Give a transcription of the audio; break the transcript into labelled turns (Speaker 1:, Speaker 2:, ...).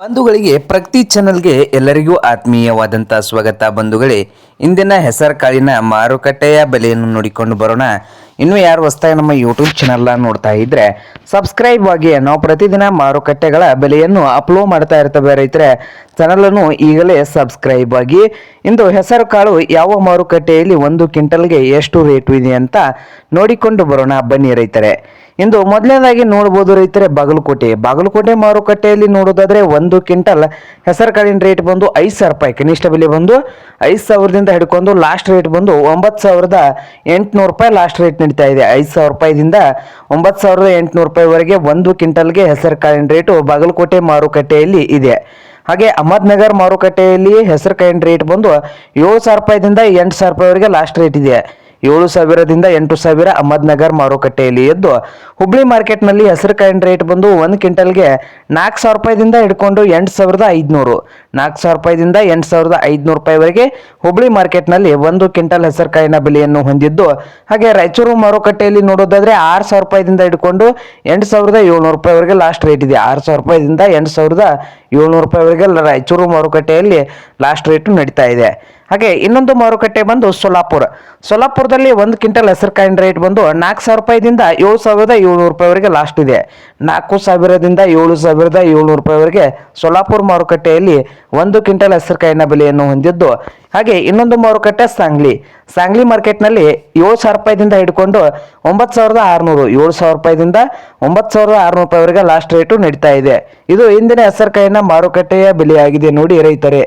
Speaker 1: ಬಂಧುಗಳಿಗೆ ಪ್ರತಿ ಚಾನಲ್ಗೆ ಎಲ್ಲರಿಗೂ ಆತ್ಮೀಯವಾದಂಥ ಸ್ವಾಗತ ಬಂಧುಗಳೇ. ಇಂದಿನ ಹೆಸರು ಕಾಳಿನ ಮಾರುಕಟ್ಟೆಯ ಬೆಲೆಯನ್ನು ನೋಡಿಕೊಂಡು ಬರೋಣ. ಇನ್ನು ಯಾರು ಹೊಸ್ತಾಗಿ ನಮ್ಮ ಯೂಟ್ಯೂಬ್ ಚಾನಲ್ನ ನೋಡ್ತಾ ಇದ್ರೆ ಸಬ್ಸ್ಕ್ರೈಬ್ ಆಗಿ ನಾವು ಪ್ರತಿದಿನ ಮಾರುಕಟ್ಟೆಗಳ ಬೆಲೆಯನ್ನು ಅಪ್ಲೋಡ್ ಮಾಡ್ತಾ ಇರ್ತವೆ ರೈತರೆ. ಚಾನಲನ್ನು ಈಗಲೇ ಸಬ್ಸ್ಕ್ರೈಬ್ ಆಗಿ. ಇಂದು ಹೆಸರು ಕಾಳು ಯಾವ ಮಾರುಕಟ್ಟೆಯಲ್ಲಿ ಒಂದು ಕ್ವಿಂಟಲ್ಗೆ ಎಷ್ಟು ರೇಟು ಇದೆ ಅಂತ ನೋಡಿಕೊಂಡು ಬರೋಣ ಬನ್ನಿ ರೈತರೆ. ಇಂದು ಮೊದಲನೇದಾಗಿ ನೋಡ್ಬೋದು ರೈತರೆ ಬಾಗಲಕೋಟೆ. ಬಾಗಲಕೋಟೆ ಮಾರುಕಟ್ಟೆಯಲ್ಲಿ ನೋಡೋದಾದ್ರೆ ಒಂದು ಕ್ವಿಂಟಲ್ ಹೆಸರು ಕಾಳಿನ ರೇಟ್ ಬಂದು ಐದು ಸಾವಿರ ರೂಪಾಯಿ. ಕನಿಷ್ಠ ಬೆಲೆ ಬಂದು ಐದು ಸಾವಿರದಿಂದ ಹಿಡ್ಕೊಂಡು ಲಾಸ್ಟ್ ರೇಟ್ ಬಂದು ಒಂಬತ್ತು ಸಾವಿರದ ಎಂಟುನೂರು ರೂಪಾಯಿ ಲಾಸ್ಟ್ ರೇಟ್ ನಡೀತಾ ಇದೆ. ಐದು ಸಾವಿರ ರೂಪಾಯಿದಿಂದ ಒಂಬತ್ತು ಸಾವಿರದ ಎಂಟುನೂರು ರೂಪಾಯಿವರೆಗೆ ಒಂದು ಕ್ವಿಂಟಲ್ಗೆ ಹೆಸರು ಕಾಳಿನ ರೇಟು ಬಾಗಲಕೋಟೆ ಮಾರುಕಟ್ಟೆಯಲ್ಲಿ ಇದೆ. ಹಾಗೆ ಅಹಮದ್ನಗರ್ ಮಾರುಕಟ್ಟೆಯಲ್ಲಿ ಹೆಸರು ಕಾಯಿನ ರೇಟ್ ಬಂದು ಏಳು ಸಾವಿರ ರೂಪಾಯಿದಿಂದ ಎಂಟು ಸಾವಿರ ರೂಪಾಯಿವರೆಗೆ ಲಾಸ್ಟ್ ರೇಟ್ ಇದೆ. ಏಳು ಸಾವಿರದಿಂದ ಎಂಟು ಸಾವಿರ ಅಹಮದ್ನಗರ್ ಮಾರುಕಟ್ಟೆಯಲ್ಲಿ ಎದ್ದು ಹುಬ್ಳಿ ಮಾರ್ಕೆಟ್ನಲ್ಲಿ ಹೆಸರುಕಾಯಿನ ರೇಟ್ ಬಂದು ಒಂದು ಕ್ವಿಂಟಲ್ಗೆ ನಾಲ್ಕು ಸಾವಿರ ರೂಪಾಯಿದಿಂದ ಹಿಡ್ಕೊಂಡು ಎಂಟು ಸಾವಿರದ ಐದುನೂರು. ನಾಲ್ಕು ಸಾವಿರ ರೂಪಾಯಿದಿಂದ ಎಂಟು ಸಾವಿರದ ಐದುನೂರು ರೂಪಾಯಿವರೆಗೆ ಹುಬ್ಳಿ ಮಾರ್ಕೆಟ್ನಲ್ಲಿ ಒಂದು ಕ್ವಿಂಟಲ್ ಹೆಸರುಕಾಯಿನ ಬೆಲೆಯನ್ನು ಹೊಂದಿದ್ದು. ಹಾಗೆ ರಾಯಚೂರು ಮಾರುಕಟ್ಟೆಯಲ್ಲಿ ನೋಡೋದಾದ್ರೆ ಆರು ಸಾವಿರ ರೂಪಾಯಿದಿಂದ ಹಿಡ್ಕೊಂಡು ಎಂಟು ಸಾವಿರದ ಏಳ್ನೂರು ರೂಪಾಯಿವರೆಗೆ ಲಾಸ್ಟ್ ರೇಟ್ ಇದೆ. ಆರು ಸಾವಿರ ರೂಪಾಯಿದಿಂದ ಎಂಟು ಸಾವಿರದ ಏಳ್ನೂರು ರೂಪಾಯಿವರೆಗೆ ರಾಯಚೂರು ಮಾರುಕಟ್ಟೆಯಲ್ಲಿ ಲಾಸ್ಟ್ ರೇಟು ನಡೀತಾ ಇದೆ. ಹಾಗೆ ಇನ್ನೊಂದು ಮಾರುಕಟ್ಟೆ ಬಂದು ಸೊಲಾಪುರ ಸೊಲಾಪುರದಲ್ಲಿ ಒಂದು ಕ್ವಿಂಟಲ್ ಹೆಸರುಕಾಯಿನ ರೇಟ್ ಬಂದು ನಾಲ್ಕು ಸಾವಿರ ರೂಪಾಯಿದಿಂದ ಏಳು ಸಾವಿರದ ಏಳ್ನೂರು ರೂಪಾಯಿವರೆಗೆ ಲಾಸ್ಟ್ ಇದೆ. ನಾಲ್ಕು ಸಾವಿರದಿಂದ ಏಳು ಸಾವಿರದ ಏಳ್ನೂರು ರೂಪಾಯಿವರೆಗೆ ಸೊಲಾಪುರ ಮಾರುಕಟ್ಟೆಯಲ್ಲಿ ಒಂದು ಕ್ವಿಂಟಲ್ ಹೆಸರುಕಾಯಿನ ಬೆಲೆಯನ್ನು ಹೊಂದಿದ್ದು. ಹಾಗೆ ಇನ್ನೊಂದು ಮಾರುಕಟ್ಟೆ ಸಾಂಗ್ಲಿ. ಸಾಂಗ್ಲಿ ಮಾರ್ಕೆಟ್ನಲ್ಲಿ ಏಳು ಸಾವಿರ ರೂಪಾಯಿದಿಂದ ಹಿಡ್ಕೊಂಡು ಒಂಬತ್ತು ಸಾವಿರದ ಆರುನೂರು, ಏಳು ಸಾವಿರ ರೂಪಾಯಿದಿಂದ ಒಂಬತ್ತು ಸಾವಿರದ ಆರುನೂರು ರೂಪಾಯಿವರೆಗೆ ಲಾಸ್ಟ್ ರೇಟು ನಡೀತಾ ಇದೆ. ಇದು ಇಂದಿನ ಹೆಸರುಕಾಯಿನ ಮಾರುಕಟ್ಟೆಯ ಬೆಲೆಯಾಗಿದೆ ನೋಡಿ ರೈತರೇ.